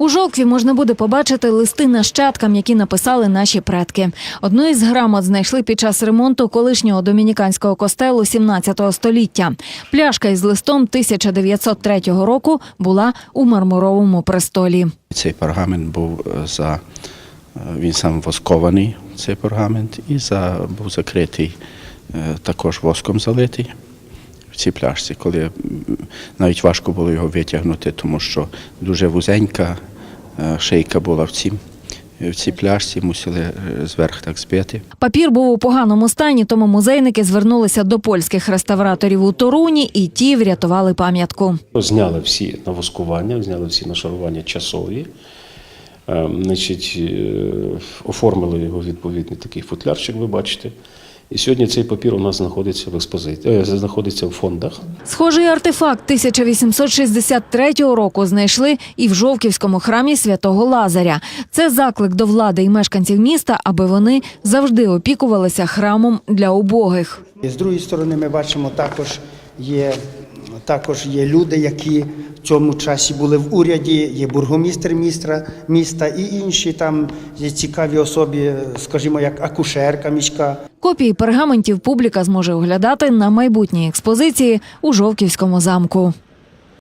У Жовкві можна буде побачити листи нащадкам, які написали наші предки. Одну із грамот знайшли під час ремонту колишнього домініканського костелу 17 століття. Пляшка із листом 1903 року була у мармуровому престолі. Цей пергамент був е, за е, він сам воскований, цей пергамент, і за, був закритий е, також воском залитий в цій пляшці, коли навіть важко було його витягнути, тому що дуже вузенька шийка була в цій, в цій пляшці, мусили е, зверх так збити. Папір був у поганому стані, тому музейники звернулися до польських реставраторів у Торуні, і ті врятували пам'ятку. Зняли всі навоскування, зняли всі нашарування часові. Е, Значить, е, оформили його відповідний такий футлярчик, ви бачите. І сьогодні цей папір у нас знаходиться в експозиції, е, знаходиться в фондах. Схожий артефакт 1863 року знайшли і в Жовківському храмі святого Лазаря. Це заклик до влади і мешканців міста, аби вони завжди опікувалися храмом для убогих. І з другої сторони, ми бачимо, також є, також є люди, які в цьому часі були в уряді, є бургомістр міста, міста і інші там є цікаві особи, скажімо, як акушерка міська. Копії пергаментів публіка зможе оглядати на майбутній експозиції у Жовківському замку.